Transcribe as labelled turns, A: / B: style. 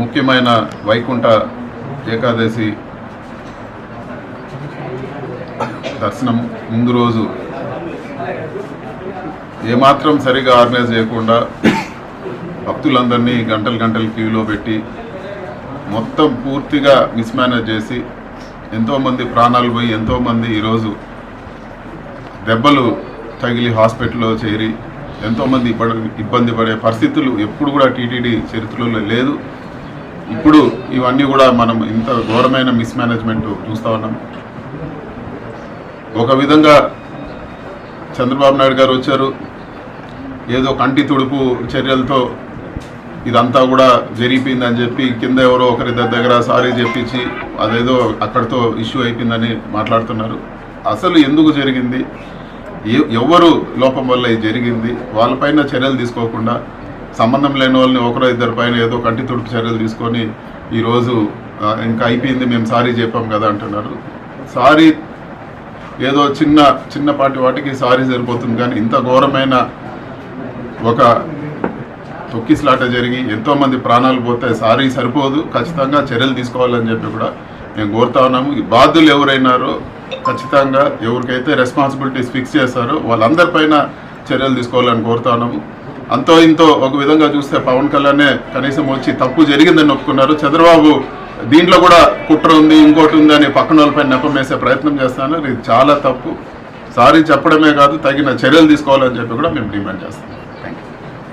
A: ముఖ్యమైన వైకుంఠ ఏకాదశి దర్శనం ముందు రోజు. ఏమాత్రం సరిగా ఆర్గనైజ్ చేయకుండా భక్తులందరినీ గంటలు గంటలు క్యూలో పెట్టి మొత్తం పూర్తిగా మిస్మేనేజ్ చేసి ఎంతోమంది ప్రాణాలు పోయి ఎంతోమంది ఈరోజు దెబ్బలు తగిలి హాస్పిటల్లో చేరి ఎంతోమంది ఇబ్బంది పడే పరిస్థితులు ఎప్పుడు కూడా టీటీడీ చరిత్రలో లేదు. ఇప్పుడు ఇవన్నీ కూడా మనం ఇంత ఘోరమైన మిస్మేనేజ్మెంట్ చూస్తూ ఉన్నాం. ఒక విధంగా చంద్రబాబు నాయుడు గారు వచ్చారు. ఏదో కంటి తుడుపు చర్యలతో ఇదంతా కూడా జరిగిపోయిందని చెప్పి కింద ఎవరో ఒకరి దగ్గర సారీ చెప్పించి అదేదో అక్కడితో ఇష్యూ అయిపోయిందని మాట్లాడుతున్నారు. అసలు ఎందుకు జరిగింది? ఎ- ఎవరు లోపం వల్ల ఇది జరిగింది? వాళ్ళపైన చర్యలు తీసుకోకుండా సంబంధం లేని వాళ్ళని ఒకరో ఇద్దరి పైన ఏదో కంటి తుడుపు చర్యలు తీసుకొని ఈరోజు ఇంకా అయిపోయింది మేము సారీ చెప్పాం కదా అంటున్నారు. సారీ ఏదో చిన్న చిన్నపాటి వాటికి సారీ సరిపోతుంది కానీ ఇంత ఘోరమైన ఒక తొక్కిసలాట జరిగి ఎంతో మంది ప్రాణాలు పోతే సారీ సరిపోదు ఖచ్చితంగా చర్యలు తీసుకోవాలని చెప్పి కూడా మేము కోరుతా ఉన్నాము. ఈ బాధ్యులు ఎవరైనారో ఖచ్చితంగా ఎవరికైతే రెస్పాన్సిబిలిటీస్ ఫిక్స్ చేస్తారో వాళ్ళందరిపైన చర్యలు తీసుకోవాలని కోరుతా ఉన్నాము. అంతో ఇంతో ఒక విధంగా చూస్తే పవన్ కళ్యాణే కనీసం వచ్చి తప్పు జరిగిందని ఒప్పుకున్నారు. చంద్రబాబు దీంట్లో కూడా కుట్ర ఉంది ఇంకోటి ఉంది అని పక్కన వాళ్ళపై నెపం వేసే ప్రయత్నం చేస్తాను ఇది చాలా తప్పు. సారీ చెప్పడమే కాదు తగిన చర్యలు తీసుకోవాలని చెప్పి కూడా మేము డిమాండ్ చేస్తాం